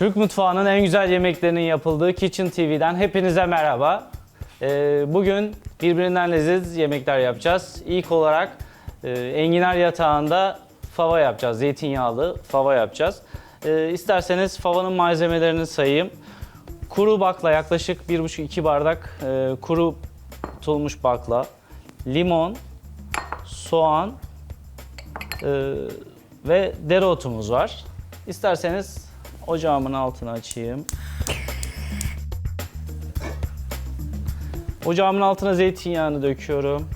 Türk mutfağının en güzel yemeklerinin yapıldığı Kitchen TV'den hepinize merhaba. Ee, bugün birbirinden leziz yemekler yapacağız. İlk olarak e, enginar yatağında fava yapacağız. Zeytinyağlı fava yapacağız. Ee, isterseniz favanın malzemelerini sayayım. Kuru bakla yaklaşık 1,5-2 bardak e, kuru tutulmuş bakla, limon, soğan e, ve dereotumuz var. İsterseniz ocağımın altını açayım. Ocağımın altına zeytinyağını döküyorum.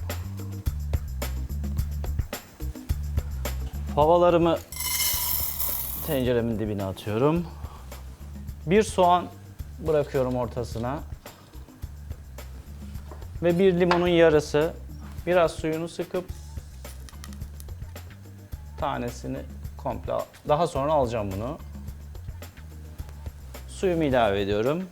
Favalarımı tenceremin dibine atıyorum. Bir soğan bırakıyorum ortasına. Ve bir limonun yarısı. Biraz suyunu sıkıp tanesini komple daha sonra alacağım bunu. Suyumu ilave ediyorum.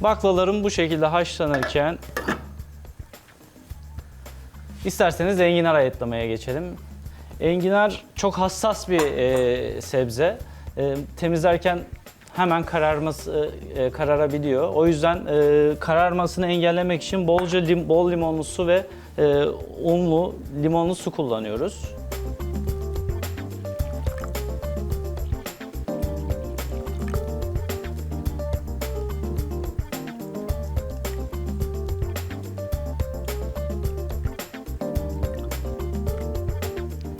Baklalarım bu şekilde haşlanırken isterseniz enginar ayıtlamaya geçelim. Enginar çok hassas bir e, sebze. E, temizlerken hemen kararması e, kararabiliyor. O yüzden e, kararmasını engellemek için bolca lim, bol limonlu su ve e, unlu limonlu su kullanıyoruz.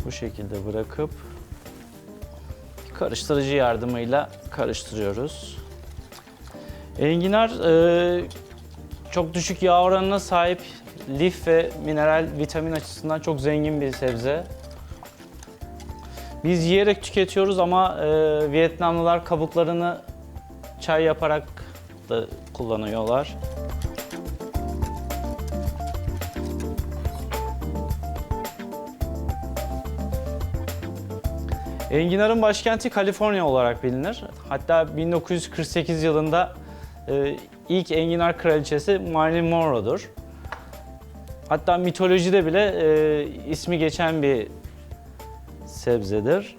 Bu şekilde bırakıp karıştırıcı yardımıyla karıştırıyoruz. Enginar e, çok düşük yağ oranına sahip lif ve mineral vitamin açısından çok zengin bir sebze. Biz yiyerek tüketiyoruz ama e, Vietnamlılar kabuklarını çay yaparak da kullanıyorlar. Enginar'ın başkenti Kaliforniya olarak bilinir. Hatta 1948 yılında e, ilk enginar kraliçesi Marilyn Monroe'dur. Hatta mitolojide bile e, ismi geçen bir sebzedir.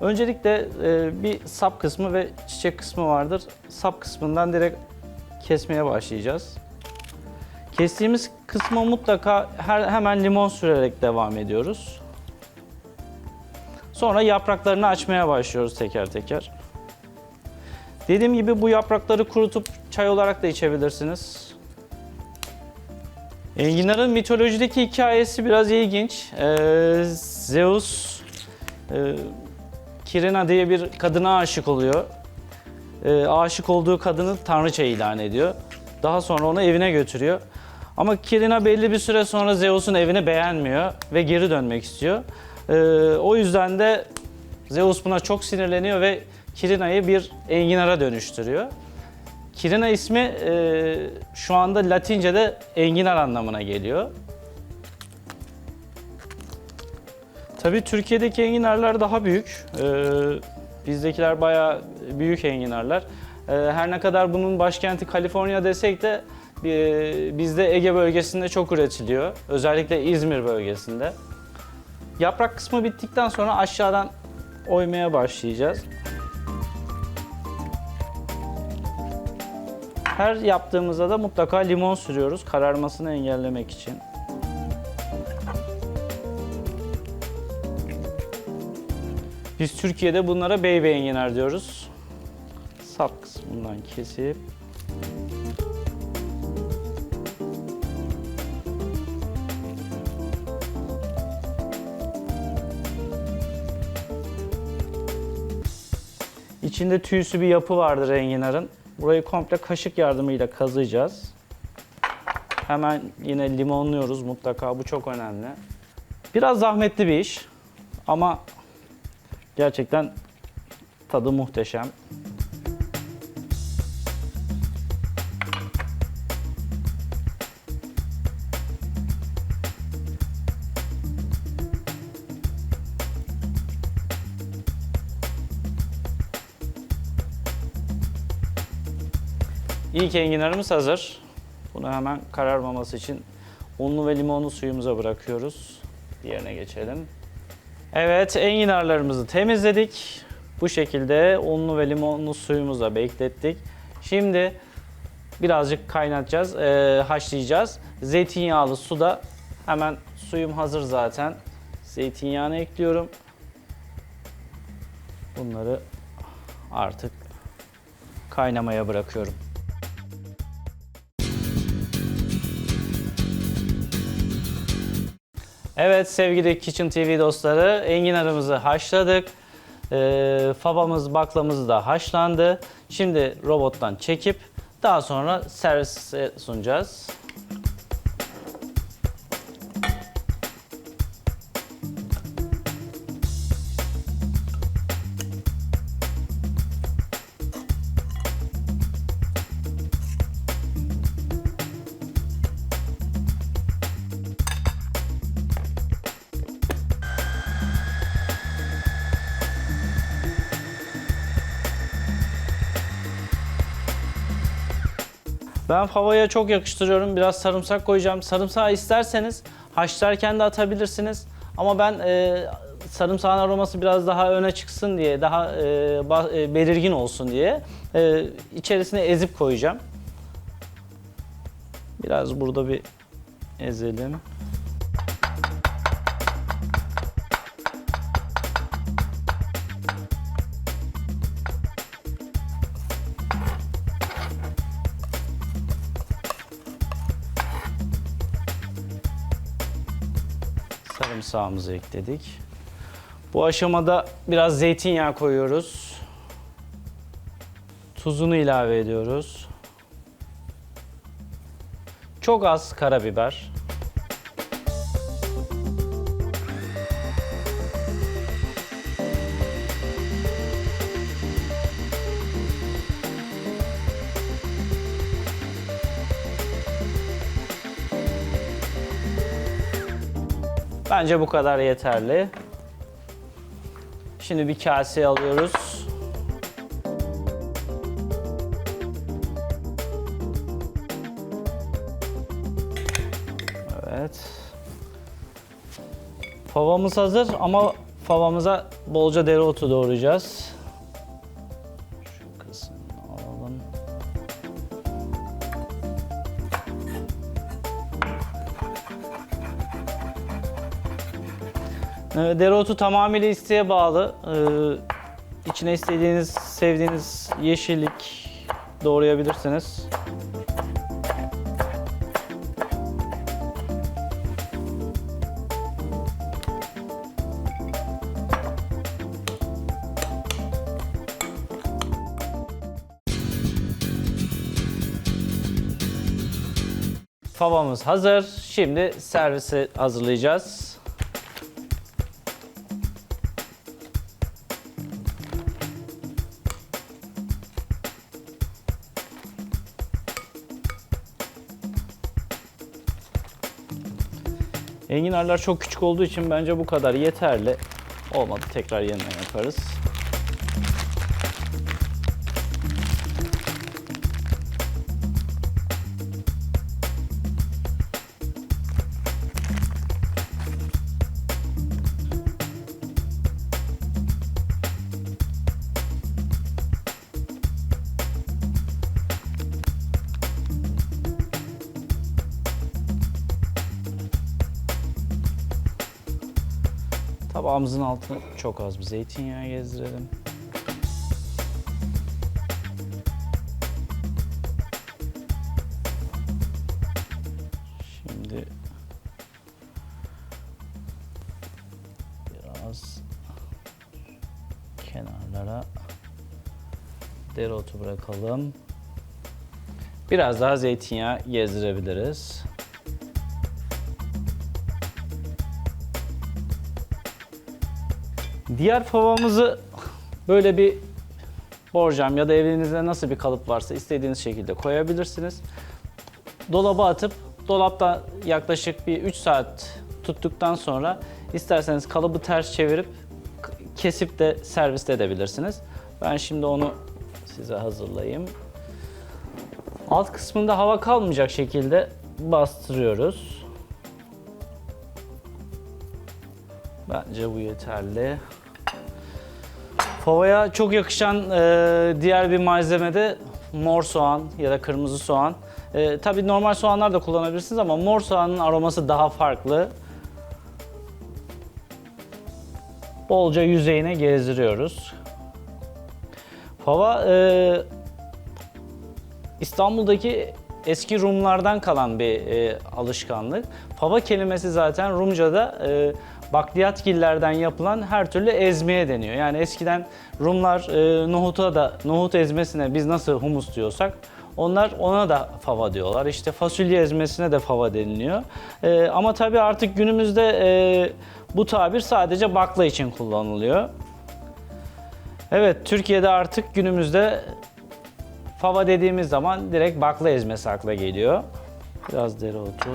Öncelikle e, bir sap kısmı ve çiçek kısmı vardır. Sap kısmından direkt kesmeye başlayacağız. Kestiğimiz kısma mutlaka her, hemen limon sürerek devam ediyoruz. Sonra yapraklarını açmaya başlıyoruz teker teker. Dediğim gibi bu yaprakları kurutup çay olarak da içebilirsiniz. Enginar'ın mitolojideki hikayesi biraz ilginç. Ee, Zeus, e, Kirina diye bir kadına aşık oluyor. Ee, aşık olduğu kadını tanrıça ilan ediyor. Daha sonra onu evine götürüyor. Ama Kirina belli bir süre sonra Zeus'un evini beğenmiyor ve geri dönmek istiyor. Ee, o yüzden de Zeus buna çok sinirleniyor ve Kirina'yı bir enginara dönüştürüyor. Kirina ismi e, şu anda Latince'de enginar anlamına geliyor. Tabii Türkiye'deki enginarlar daha büyük. Ee, bizdekiler bayağı büyük enginarlar. Ee, her ne kadar bunun başkenti Kaliforniya desek de e, bizde Ege bölgesinde çok üretiliyor. Özellikle İzmir bölgesinde. Yaprak kısmı bittikten sonra aşağıdan oymaya başlayacağız. Her yaptığımızda da mutlaka limon sürüyoruz kararmasını engellemek için. Biz Türkiye'de bunlara baby enginar diyoruz. Sap kısmından kesip İçinde tüysü bir yapı vardır enginarın. Burayı komple kaşık yardımıyla kazıyacağız. Hemen yine limonluyoruz mutlaka bu çok önemli. Biraz zahmetli bir iş ama gerçekten tadı muhteşem. İlk enginarımız hazır. Bunu hemen kararmaması için unlu ve limonlu suyumuza bırakıyoruz. Diğerine geçelim. Evet, enginarlarımızı temizledik. Bu şekilde unlu ve limonlu suyumuza beklettik. Şimdi birazcık kaynatacağız, eee, haşlayacağız. Zeytinyağlı suda hemen suyum hazır zaten. Zeytinyağını ekliyorum. Bunları artık kaynamaya bırakıyorum. Evet sevgili Kitchen TV dostları enginarımızı haşladık. Ee, fabamız baklamız da haşlandı. Şimdi robottan çekip daha sonra servise sunacağız. Ben favaya çok yakıştırıyorum. Biraz sarımsak koyacağım. Sarımsağı isterseniz haşlarken de atabilirsiniz. Ama ben e, sarımsağın aroması biraz daha öne çıksın diye, daha e, e, belirgin olsun diye e, içerisine ezip koyacağım. Biraz burada bir ezelim. Sarımsağımızı ekledik. Bu aşamada biraz zeytinyağı koyuyoruz. Tuzunu ilave ediyoruz. Çok az karabiber. Bence bu kadar yeterli. Şimdi bir kaseye alıyoruz. Evet. Favamız hazır ama favamıza bolca dereotu doğrayacağız. Dereotu tamamıyla isteğe bağlı. Ee, içine istediğiniz, sevdiğiniz yeşillik doğrayabilirsiniz. Favamız hazır. Şimdi servisi hazırlayacağız. Enginarlar çok küçük olduğu için bence bu kadar yeterli. Olmadı tekrar yeniden yaparız. Tabağımızın altına çok az bir zeytinyağı gezdirelim. Şimdi biraz kenarlara dereotu bırakalım. Biraz daha zeytinyağı gezdirebiliriz. Diğer favamızı böyle bir borcam ya da evinizde nasıl bir kalıp varsa istediğiniz şekilde koyabilirsiniz. Dolaba atıp dolapta yaklaşık bir 3 saat tuttuktan sonra isterseniz kalıbı ters çevirip kesip de servis edebilirsiniz. Ben şimdi onu size hazırlayayım. Alt kısmında hava kalmayacak şekilde bastırıyoruz. Bence bu yeterli. Favaya çok yakışan e, diğer bir malzeme de mor soğan ya da kırmızı soğan. E, Tabii normal soğanlar da kullanabilirsiniz ama mor soğanın aroması daha farklı. Bolca yüzeyine gezdiriyoruz. Fava e, İstanbul'daki eski Rumlardan kalan bir e, alışkanlık. Fava kelimesi zaten Rumca'da e, bakliyatgillerden yapılan her türlü ezmeye deniyor. Yani eskiden Rumlar e, nohuta da nohut ezmesine biz nasıl humus diyorsak onlar ona da fava diyorlar. İşte fasulye ezmesine de fava deniliyor. E, ama tabii artık günümüzde e, bu tabir sadece bakla için kullanılıyor. Evet, Türkiye'de artık günümüzde fava dediğimiz zaman direkt bakla ezmesi akla geliyor. Biraz dereotu.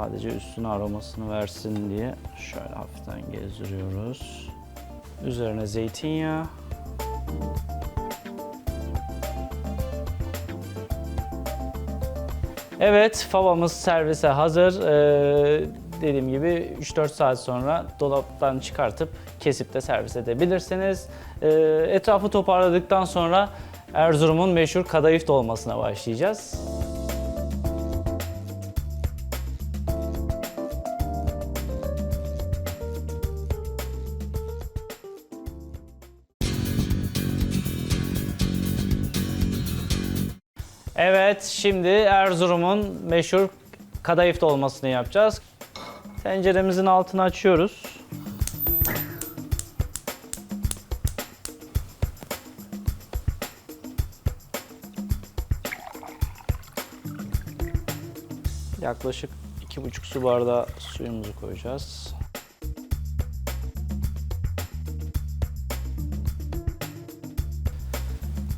Sadece üstüne aromasını versin diye şöyle hafiften gezdiriyoruz. Üzerine zeytinyağı. Evet, favamız servise hazır. Ee, dediğim gibi 3-4 saat sonra dolaptan çıkartıp kesip de servis edebilirsiniz. Ee, etrafı toparladıktan sonra Erzurum'un meşhur kadayıf dolmasına başlayacağız. Evet, şimdi Erzurum'un meşhur kadayıf dolmasını yapacağız. Tenceremizin altını açıyoruz. Yaklaşık 2,5 su bardağı suyumuzu koyacağız.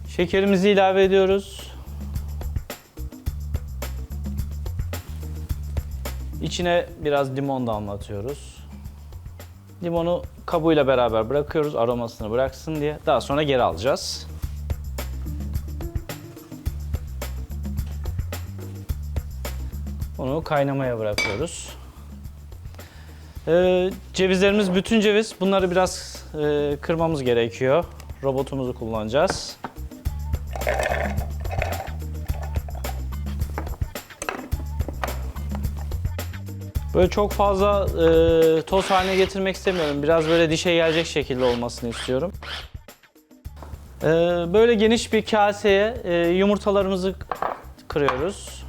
Şekerimizi ilave ediyoruz. İçine biraz limon damlatıyoruz. Limonu kabuğuyla beraber bırakıyoruz aromasını bıraksın diye. Daha sonra geri alacağız. Onu kaynamaya bırakıyoruz. Ee, cevizlerimiz bütün ceviz. Bunları biraz e, kırmamız gerekiyor. Robotumuzu kullanacağız. Böyle çok fazla e, toz haline getirmek istemiyorum. Biraz böyle dişe gelecek şekilde olmasını istiyorum. E, böyle geniş bir kaseye e, yumurtalarımızı kırıyoruz.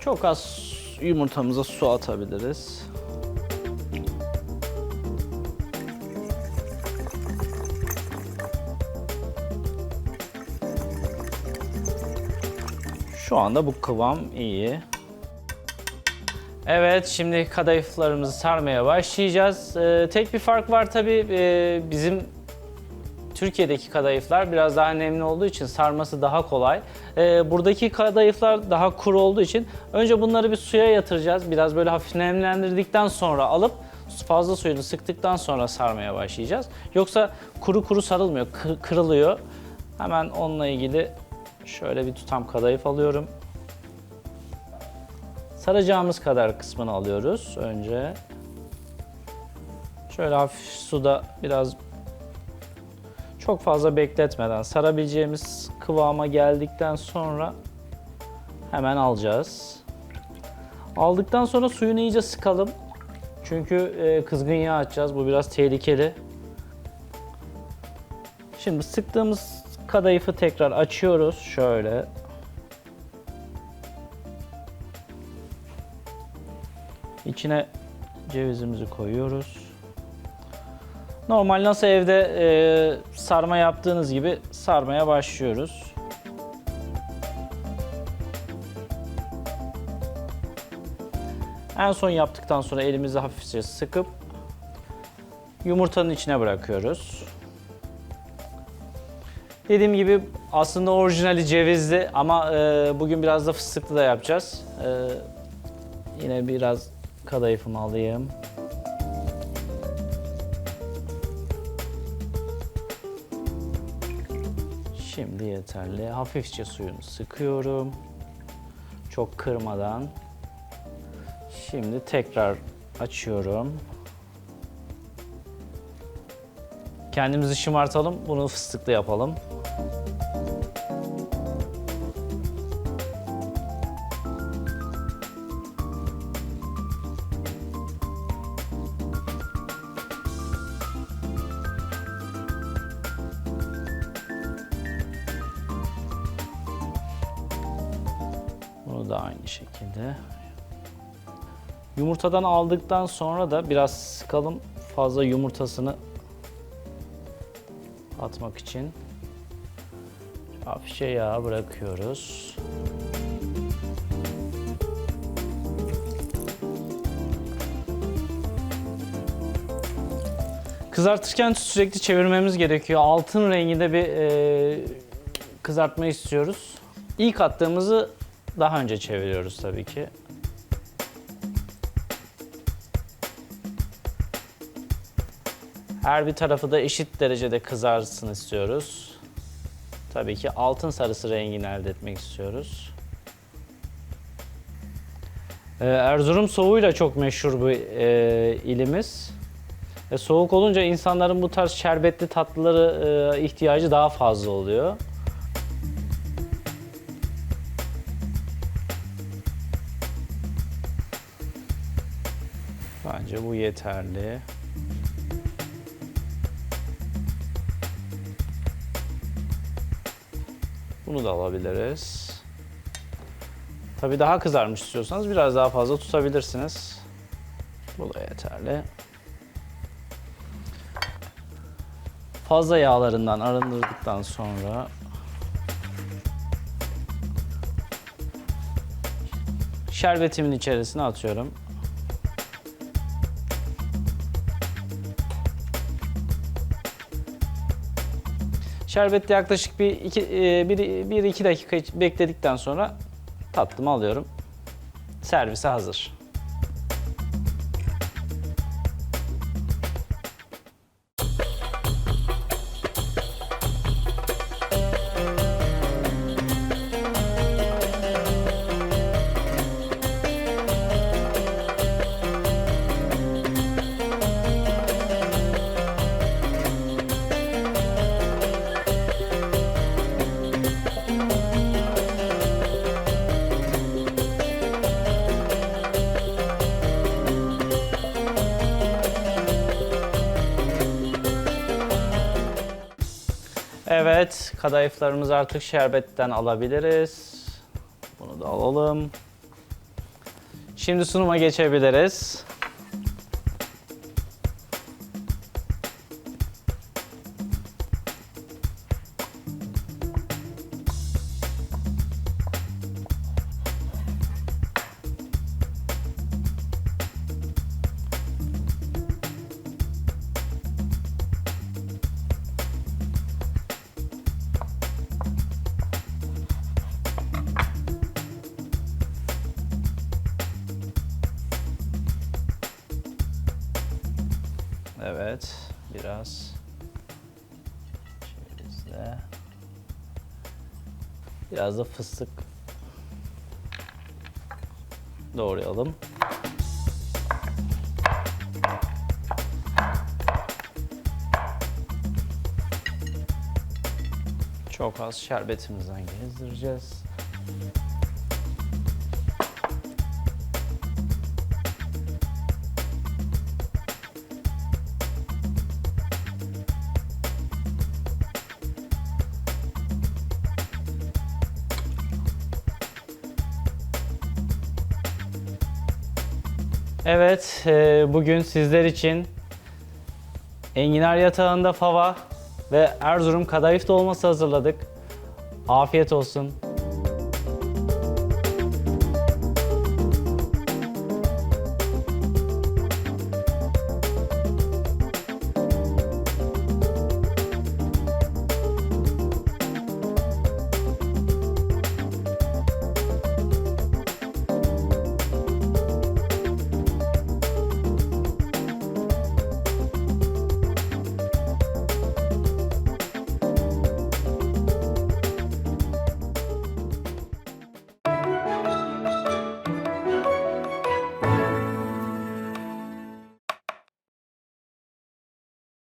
Çok az yumurtamıza su atabiliriz. Şu anda bu kıvam iyi. Evet, şimdi kadayıflarımızı sarmaya başlayacağız. Ee, tek bir fark var tabii. Ee, bizim Türkiye'deki kadayıflar biraz daha nemli olduğu için sarması daha kolay. Ee, buradaki kadayıflar daha kuru olduğu için önce bunları bir suya yatıracağız. Biraz böyle hafif nemlendirdikten sonra alıp fazla suyunu sıktıktan sonra sarmaya başlayacağız. Yoksa kuru kuru sarılmıyor, kı- kırılıyor. Hemen onunla ilgili şöyle bir tutam kadayıf alıyorum. Saracağımız kadar kısmını alıyoruz önce. Şöyle hafif suda biraz çok fazla bekletmeden sarabileceğimiz kıvama geldikten sonra hemen alacağız. Aldıktan sonra suyunu iyice sıkalım. Çünkü e, kızgın yağ açacağız. Bu biraz tehlikeli. Şimdi sıktığımız kadayıfı tekrar açıyoruz. Şöyle. İçine cevizimizi koyuyoruz. Normal nasıl evde e, sarma yaptığınız gibi sarmaya başlıyoruz. En son yaptıktan sonra elimizi hafifçe sıkıp yumurtanın içine bırakıyoruz. Dediğim gibi aslında orijinali cevizli ama e, bugün biraz da fıstıklı da yapacağız. E, yine biraz kadayıfımı alayım. Şimdi yeterli. Hafifçe suyunu sıkıyorum. Çok kırmadan. Şimdi tekrar açıyorum. Kendimizi şımartalım. Bunu fıstıklı yapalım. Yumurtadan aldıktan sonra da biraz sıkalım fazla yumurtasını atmak için. Hafifçe yağ bırakıyoruz. Kızartırken sürekli çevirmemiz gerekiyor. Altın renginde bir e, kızartma istiyoruz. İlk attığımızı daha önce çeviriyoruz tabii ki. Her bir tarafı da eşit derecede kızarsın istiyoruz. Tabii ki altın sarısı rengini elde etmek istiyoruz. Ee, Erzurum soğuğuyla çok meşhur bir e, ilimiz. E, soğuk olunca insanların bu tarz şerbetli tatlıları e, ihtiyacı daha fazla oluyor. Bence bu yeterli. Bunu da alabiliriz. Tabii daha kızarmış istiyorsanız biraz daha fazla tutabilirsiniz. Bu da yeterli. Fazla yağlarından arındırdıktan sonra şerbetimin içerisine atıyorum. Şerbette yaklaşık bir iki, e, bir, bir iki dakika bekledikten sonra tatlımı alıyorum. Servise hazır. Evet, kadayıflarımızı artık şerbetten alabiliriz. Bunu da alalım. Şimdi sunuma geçebiliriz. Evet, biraz cevizle. Biraz da fıstık doğrayalım. Çok az şerbetimizden gezdireceğiz. Evet, e, bugün sizler için enginar yatağında fava ve Erzurum kadayıf dolması hazırladık. Afiyet olsun.